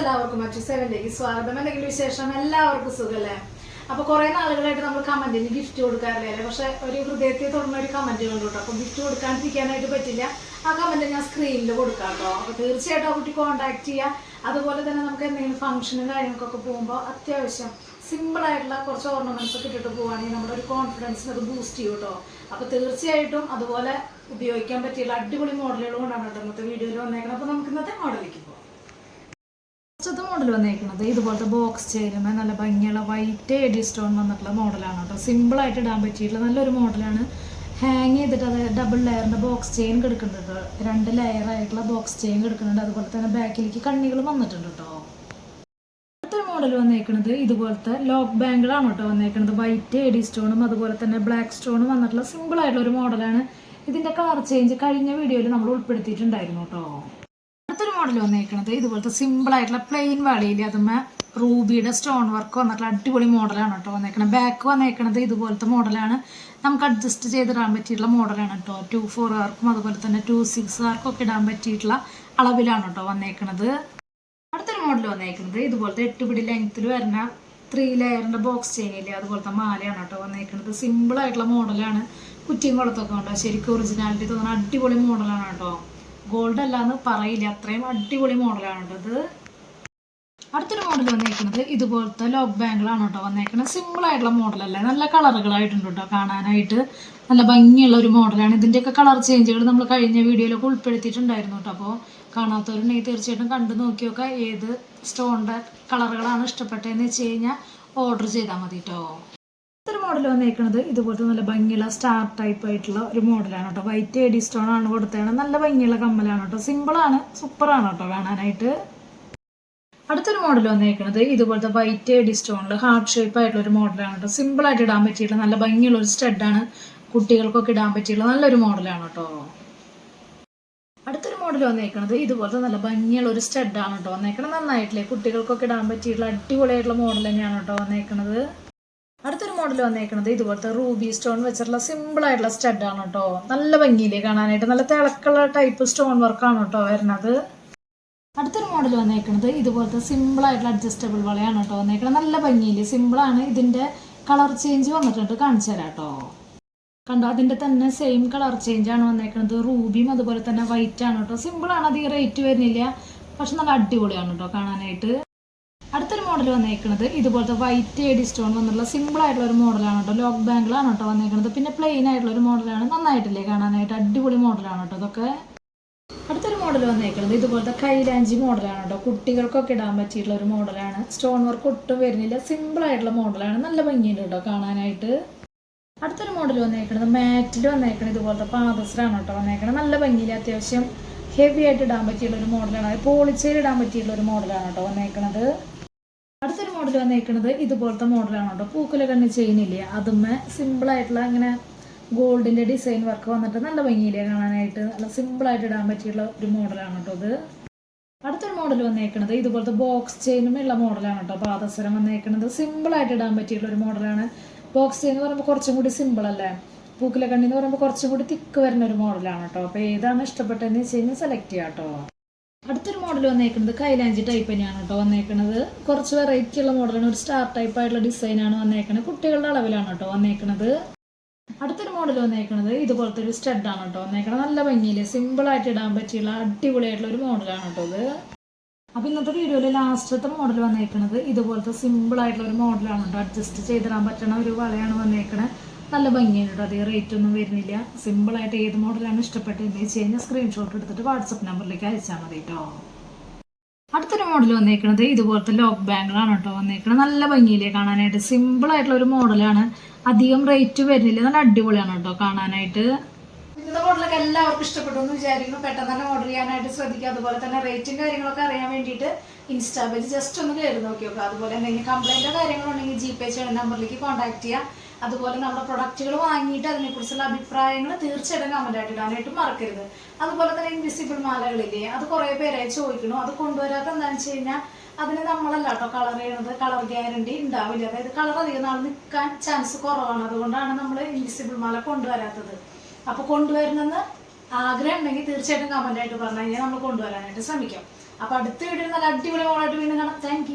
എല്ലാവർക്കും മറ്റു സെവനിലേക്ക് സ്വാഗതം. എന്തെങ്കിലും വിശേഷം? എല്ലാവർക്കും സുഖല്ലേ? അപ്പൊ കുറെ നാളുകളായിട്ട് നമ്മൾ കമന്റിന് ഗിഫ്റ്റ് കൊടുക്കാറില്ലേ? പക്ഷെ ഒരു ഹൃദയത്തിൽ തുറന്ന ഒരു കമന്റ് കണ്ടു കേട്ടോ. അപ്പൊ ഗിഫ്റ്റ് കൊടുക്കാണ്ടിരിക്കാനായിട്ട് പറ്റില്ല. ആ കമന്റ് ഞാൻ സ്ക്രീനിൽ കൊടുക്കാം കേട്ടോ. അപ്പൊ തീർച്ചയായിട്ടും ആ കുട്ടി കോൺടാക്ട് ചെയ്യാം. അതുപോലെ തന്നെ നമുക്ക് എന്തെങ്കിലും ഫംഗ്ഷനും കാര്യങ്ങൾക്കൊക്കെ പോകുമ്പോൾ അത്യാവശ്യം സിമ്പിളായിട്ടുള്ള കുറച്ച് ഓർണമെന്റ്സ് ഒക്കെ ഇട്ടിട്ട് പോവുകയാണെങ്കിൽ നമ്മുടെ ഒരു കോൺഫിഡൻസിന് അത് ബൂസ്റ്റ് ചെയ്യും കേട്ടോ. അപ്പൊ തീർച്ചയായിട്ടും അതുപോലെ ഉപയോഗിക്കാൻ പറ്റിയുള്ള അടിപൊളി മോഡലുകൾ കൊണ്ടാണ് കേട്ടോ ഇന്നത്തെ വീഡിയോയിൽ വന്നേക്കുന്നത്. അപ്പൊ നമുക്ക് ഇന്നത്തെ മോഡലിലേക്ക് പോകാം ഫസ്റ്റത്തെ മോഡൽ വന്നേക്കുന്നത് ഇതുപോലത്തെ ബോക്സ് ചെയിനുമേ നല്ല ഭംഗിയുള്ള വൈറ്റ് എഡി സ്റ്റോൺ വന്നിട്ടുള്ള മോഡലാണ് കേട്ടോ. സിമ്പിളായിട്ട് ഇടാൻ പറ്റിയിട്ടുള്ള നല്ലൊരു മോഡലാണ് ഹാങ് ചെയ്തിട്ട് അത് ഡബിൾ ലെയറിന്റെ ബോക്സ് ചെയിൻ കിടക്കുന്നുണ്ട് രണ്ട് ലെയർ ആയിട്ടുള്ള ബോക്സ് ചെയിൻ കിടക്കുന്നുണ്ട്. അതുപോലെ തന്നെ ബാക്കിലേക്ക് കണ്ണികൾ വന്നിട്ടുണ്ട് കേട്ടോ. അടുത്തൊരു മോഡൽ വന്നേക്കുന്നത് ഇതുപോലത്തെ ലോക്ക് ബാങ്കിളാണ് കേട്ടോ വന്നേക്കുന്നത് വൈറ്റ് എഡി സ്റ്റോണും അതുപോലെ തന്നെ ബ്ലാക്ക് സ്റ്റോണും വന്നിട്ടുള്ള സിമ്പിൾ ആയിട്ടുള്ള ഒരു മോഡലാണ് ഇതിന്റെ കളർ ചേഞ്ച് കഴിഞ്ഞ വീഡിയോയിൽ നമ്മൾ ഉൾപ്പെടുത്തിയിട്ടുണ്ടായിരുന്നു കേട്ടോ. മോഡൽ വന്നേക്കുന്നത് ഇതുപോലത്തെ സിമ്പിൾ ആയിട്ടുള്ള പ്ലെയിൻ വളയിൽ അതുമ്മ റൂബിയുടെ സ്റ്റോൺ വർക്ക് വന്നിട്ടുള്ള അടിപൊളി മോഡലാണ് കേട്ടോ വന്നേക്കണത്. ബാക്ക് വന്നേക്കണത് ഇതുപോലത്തെ മോഡലാണ്. നമുക്ക് അഡ്ജസ്റ്റ് ചെയ്തിടാൻ പറ്റിയിട്ടുള്ള മോഡലാണ് കേട്ടോ. ടു ഫോർ ആർക്കും അതുപോലെ തന്നെ ടു സിക്സ് ആർക്കും ഒക്കെ ഇടാൻ പറ്റിയിട്ടുള്ള അളവിലാണ് കേട്ടോ വന്നേക്കണത്. അടുത്തൊരു മോഡൽ വന്നേക്കുന്നത് ഇതുപോലത്തെ എട്ട് പിടി ലെങ്ത്തിൽ വരുന്ന ത്രീ ലെയറിന്റെ ബോക്സ് ചെയിനില്ലേ അതുപോലത്തെ മാലയാണ് കേട്ടോ വന്നേക്കുന്നത് സിമ്പിൾ ആയിട്ടുള്ള മോഡലാണ് കുറ്റിയും കുളത്തൊക്കെ ഉണ്ടോ? ശരിക്കും ഒറിജിനാലിറ്റി തോന്നുന്ന അടിപൊളി മോഡലാണ് കേട്ടോ. ഗോൾഡ് അല്ലാന്ന് പറയില്ല. അത്രയും അടിപൊളി മോഡലാണ് കേട്ടോ ഇത്. അടുത്തൊരു മോഡൽ വന്നേക്കുന്നത് ഇതുപോലത്തെ ലോക്ക് ബാങ്കിളാണ് കേട്ടോ വന്നേക്കുന്നത് സിമ്പിൾ ആയിട്ടുള്ള മോഡലല്ലേ നല്ല കളറുകളായിട്ടുണ്ട് കേട്ടോ കാണാനായിട്ട്. നല്ല ഭംഗിയുള്ള ഒരു മോഡലാണ് ഇതിന്റെയൊക്കെ കളർ ചേഞ്ചുകൾ നമ്മൾ കഴിഞ്ഞ വീഡിയോയിലൊക്കെ ഉൾപ്പെടുത്തിയിട്ടുണ്ടായിരുന്നു കേട്ടോ അപ്പോൾ കാണാത്തവരുണ്ടെങ്കിൽ തീർച്ചയായിട്ടും കണ്ടു നോക്കിയൊക്കെ ഏത് സ്റ്റോണിന്റെ കളറുകളാണ് ഇഷ്ടപ്പെട്ടതെന്ന് വെച്ച് കഴിഞ്ഞാൽ ഓർഡർ ചെയ്താൽ മതി കേട്ടോ മോഡൽ വന്നേക്കുന്നത് ഇതുപോലത്തെ നല്ല ഭംഗിയുള്ള സ്റ്റാർ ടൈപ്പ് ആയിട്ടുള്ള ഒരു മോഡലാണ് കേട്ടോ. വൈറ്റ് എഡി സ്റ്റോൺ ആണ് കൊടുത്തതാണ് നല്ല ഭംഗിയുള്ള കമ്മലാണ് കേട്ടോ. സിമ്പിളാണ് സൂപ്പറാണ് കേട്ടോ കാണാനായിട്ട്. അടുത്തൊരു മോഡൽ വന്നേക്കുന്നത് ഇതുപോലത്തെ വൈറ്റ് എഡി സ്റ്റോണിൽ ഹാർട്ട് ഷേപ്പ് ആയിട്ടുള്ള ഒരു മോഡലാണ് കേട്ടോ. സിമ്പിൾ ആയിട്ട് ഇടാൻ പറ്റിയിട്ടുള്ള നല്ല ഭംഗിയുള്ള ഒരു സ്റ്റഡാണ് കുട്ടികൾക്കൊക്കെ ഇടാൻ പറ്റിയുള്ള നല്ലൊരു മോഡലാണ് കേട്ടോ. അടുത്തൊരു മോഡൽ വന്നേക്കുന്നത് ഇതുപോലത്തെ നല്ല ഭംഗിയുള്ള ഒരു സ്റ്റഡാണ് കേട്ടോ വന്നേക്കുന്നത് നന്നായിട്ടില്ലേ? കുട്ടികൾക്കൊക്കെ ഇടാൻ പറ്റിയിട്ടുള്ള അടിപൊളിയായിട്ടുള്ള മോഡൽ തന്നെയാണ് കേട്ടോ വന്നേക്കുന്നത് മോഡൽ വന്നേക്കുന്നത് ഇതുപോലത്തെ റൂബി സ്റ്റോൺ വെച്ചിട്ടുള്ള സിമ്പിൾ ആയിട്ടുള്ള സ്റ്റഡാണ് കേട്ടോ നല്ല ഭംഗിയിലേ കാണാനായിട്ട്. നല്ല തിളക്കുള്ള ടൈപ്പ് സ്റ്റോൺ വർക്കാണ് കേട്ടോ വരുന്നത്. അടുത്തൊരു മോഡൽ വന്നേക്കുന്നത് ഇതുപോലത്തെ സിമ്പിൾ ആയിട്ടുള്ള അഡ്ജസ്റ്റബിൾ വളയാണ് കേട്ടോ വന്നേക്കുന്നത് നല്ല ഭംഗിയില്ലേ? സിമ്പിളാണ് ഇതിന്റെ കളർ ചേഞ്ച് വന്നിട്ടുണ്ട്. കാണിച്ചു തരാം കേട്ടോ കണ്ടോ? അതിന്റെ തന്നെ സെയിം കളർ ചേഞ്ച് ആണ് വന്നേക്കുന്നത് റൂബിയും അതുപോലെ തന്നെ വൈറ്റ് ആണ് കേട്ടോ സിമ്പിൾ ആണ്. അധികം റേറ്റ് വരുന്നില്ല. പക്ഷെ നല്ല അടിപൊളിയാണ് കേട്ടോ കാണാനായിട്ട്. അടുത്തൊരു മോഡൽ വന്നേക്കുന്നത് ഇതുപോലത്തെ വൈറ്റ് എഡി സ്റ്റോൺ വന്നിട്ടുള്ള സിമ്പിൾ ആയിട്ടുള്ള ഒരു മോഡലാണ് കേട്ടോ. ലോക്ക് ബാങ്കിലാണ് കേട്ടോ വന്നേക്കുന്നത് പിന്നെ പ്ലെയിൻ ആയിട്ടുള്ള ഒരു മോഡലാണ് നന്നായിട്ടില്ലേ കാണാനായിട്ട്? അടിപൊളി മോഡലാണ് കേട്ടോ ഇതൊക്കെ. അടുത്തൊരു മോഡൽ വന്നേക്കുന്നത് ഇതുപോലത്തെ കൈലാഞ്ചി മോഡലാണ് കേട്ടോ. കുട്ടികൾക്കൊക്കെ ഇടാൻ പറ്റിയിട്ടുള്ള ഒരു മോഡലാണ് സ്റ്റോൺ വർക്ക് ഒട്ടും വരുന്നില്ല. സിമ്പിൾ ആയിട്ടുള്ള മോഡലാണ് നല്ല ഭംഗിയുണ്ട് കേട്ടോ കാണാനായിട്ട്. അടുത്തൊരു മോഡൽ വന്നേക്കുന്നത് മാറ്റിൽ വന്നേക്കുന്നത് ഇതുപോലത്തെ പാദസ്രാണ് കേട്ടോ വന്നേക്കുന്നത് നല്ല ഭംഗിയിൽ അത്യാവശ്യം ഹെവി ആയിട്ട് ഇടാൻ പറ്റിയുള്ള ഒരു മോഡലാണ് പോളിച്ചയിൽ ഇടാൻ പറ്റിയിട്ടുള്ള ഒരു മോഡലാണ് കേട്ടോ വന്നേക്കുന്നത് അടുത്തൊരു മോഡൽ വന്നേക്കുന്നത് ഇതുപോലത്തെ മോഡലാണ് കേട്ടോ. പൂക്കുല കണ്ണ് ചെയിനില്ലേ സിമ്പിൾ ആയിട്ടുള്ള ഇങ്ങനെ ഗോൾഡിന്റെ ഡിസൈൻ വർക്ക് വന്നിട്ട് നല്ല ഭംഗിയില്ലേ കാണാനായിട്ട്? നല്ല സിമ്പിൾ ആയിട്ട് ഇടാൻ പറ്റിയുള്ള ഒരു മോഡലാണ് കേട്ടോ ഇത്. അടുത്തൊരു മോഡൽ വന്നേക്കുന്നത് ഇതുപോലത്തെ ബോക്സ് ചെയിനും ഉള്ള മോഡലാണ് കേട്ടോ. പാദസരം വന്നേക്കുന്നത് സിമ്പിൾ ആയിട്ട് ഇടാൻ പറ്റിയുള്ള ഒരു മോഡലാണ് ബോക്സ് ചെയിൻ എന്ന് പറയുമ്പോൾ കുറച്ചും കൂടി സിമ്പിൾ അല്ലേ? പൂക്കല കണ്ണി എന്ന് പറയുമ്പോൾ കുറച്ചും കൂടി തിക്ക് വരുന്ന ഒരു മോഡലാണ് കേട്ടോ. അപ്പോൾ ഏതാണ് ഇഷ്ടപ്പെട്ടതെന്ന് വെച്ച് കഴിഞ്ഞാൽ സെലക്ട് ചെയ്യാം കേട്ടോ. അടുത്തൊരു മോഡൽ വന്നേക്കുന്നത് കൈലാഞ്ചി ടൈപ്പ് തന്നെയാണ് കേട്ടോ വന്നേക്കുന്നത് കുറച്ച് വെറൈറ്റി ഉള്ള മോഡലാണ് ഒരു സ്റ്റാർ ടൈപ്പ് ആയിട്ടുള്ള ഡിസൈനാണ് വന്നേക്കുന്നത് കുട്ടികളുടെ അളവിലാണ് കേട്ടോ വന്നേക്കുന്നത് അടുത്തൊരു മോഡൽ വന്നേക്കുന്നത് ഇതുപോലത്തെ ഒരു സ്റ്റഡാണ് കേട്ടോ വന്നേക്കുന്നത് നല്ല ഭംഗിയിൽ സിമ്പിൾ ആയിട്ട് ഇടാൻ പറ്റിയുള്ള അടിപൊളിയായിട്ടുള്ള ഒരു മോഡലാണ് കേട്ടോ ഇത്. അപ്പൊ ഇന്നത്തെ വീഡിയോയിൽ ലാസ്റ്റത്തെ മോഡൽ വന്നേക്കുന്നത് ഇതുപോലത്തെ സിമ്പിൾ ആയിട്ടുള്ള ഒരു മോഡലാണ് കേട്ടോ അഡ്ജസ്റ്റ് ചെയ്തിടാൻ പറ്റുന്ന ഒരു വളയാണ് വന്നേക്കണത് നല്ല ഭംഗിയാണ് കേട്ടോ അധികം റേറ്റ് ഒന്നും വരുന്നില്ല. സിമ്പിൾ ആയിട്ട് ഏത് മോഡലാണ് ഇഷ്ടപ്പെട്ടതെന്ന് വെച്ച് കഴിഞ്ഞാൽ സ്ക്രീൻഷോട്ട് എടുത്തിട്ട് വാട്സപ്പ് നമ്പറിലേക്ക് അയച്ചാൽ മതി കേട്ടോ അടുത്തൊരു മോഡൽ വന്നേക്കുന്നത് ഇതുപോലത്തെ ലോക്ക് ബാങ്കിളാണ് കേട്ടോ വന്നേക്കുന്നത് നല്ല ഭംഗിയിലേ കാണാനായിട്ട്. സിമ്പിൾ ആയിട്ടുള്ള ഒരു മോഡലാണ് അധികം റേറ്റ് വരുന്നില്ല. നല്ല അടിപൊളിയാണ് കേട്ടോ കാണാനായിട്ട്. ഇന്നത്തെ മോഡലൊക്കെ എല്ലാവർക്കും ഇഷ്ടപ്പെട്ടു എന്ന് വിചാരിക്കുന്നു. പെട്ടെന്ന് തന്നെ ഓർഡർ ചെയ്യാനായിട്ട് ശ്രദ്ധിക്കുക. അതുപോലെ തന്നെ റേറ്റും കാര്യങ്ങളൊക്കെ അറിയാൻ വേണ്ടിയിട്ട് ഇൻസ്റ്റാ പേജ് ജസ്റ്റ് ഒന്ന് കയറി നോക്കി നോക്കുക അതുപോലെ എന്തെങ്കിലും കംപ്ലൈന്റോ കാര്യങ്ങളോ ഉണ്ടെങ്കിൽ ജി പേ ചെയ്യുന്ന നമ്പറിലേക്ക് കോൺടാക്ട് ചെയ്യുക. അതുപോലെ നമ്മുടെ പ്രൊഡക്റ്റുകൾ വാങ്ങിയിട്ട് അതിനെക്കുറിച്ചുള്ള അഭിപ്രായങ്ങൾ തീർച്ചയായിട്ടും കമന്റ് ആയിട്ട് ഇടാനായിട്ട് മറക്കരുത്. അതുപോലെ തന്നെ ഇൻവിസിബിൾ മാലകളില്ലേ അത് കുറേ പേരായി ചോദിക്കണു. അത് കൊണ്ടുവരാത്ത എന്താണെന്ന് വെച്ച് കഴിഞ്ഞാൽ അതിന് നമ്മളല്ല കേട്ടോ കളർ ചെയ്യണത്. കളർ ഗ്യാരണ്ടി ഉണ്ടാവില്ല. അതായത് കളർ അധികം നാൾ നിൽക്കാൻ ചാൻസ് കുറവാണ്. അതുകൊണ്ടാണ് നമ്മൾ ഇൻവിസിബിൾ മാല കൊണ്ടുവരാത്തത്. അപ്പോൾ കൊണ്ടുവരണമെന്ന് ആഗ്രഹം ഉണ്ടെങ്കിൽ തീർച്ചയായിട്ടും കമന്റ് ആയിട്ട് പറഞ്ഞു കഴിഞ്ഞാൽ നമ്മൾ കൊണ്ടുവരാനായിട്ട് ശ്രമിക്കാം. അപ്പൊ അടുത്ത വീഡിയോ നല്ല അടിപൊളി മോളായിട്ട് വീണ്ടും കാണാം. താങ്ക്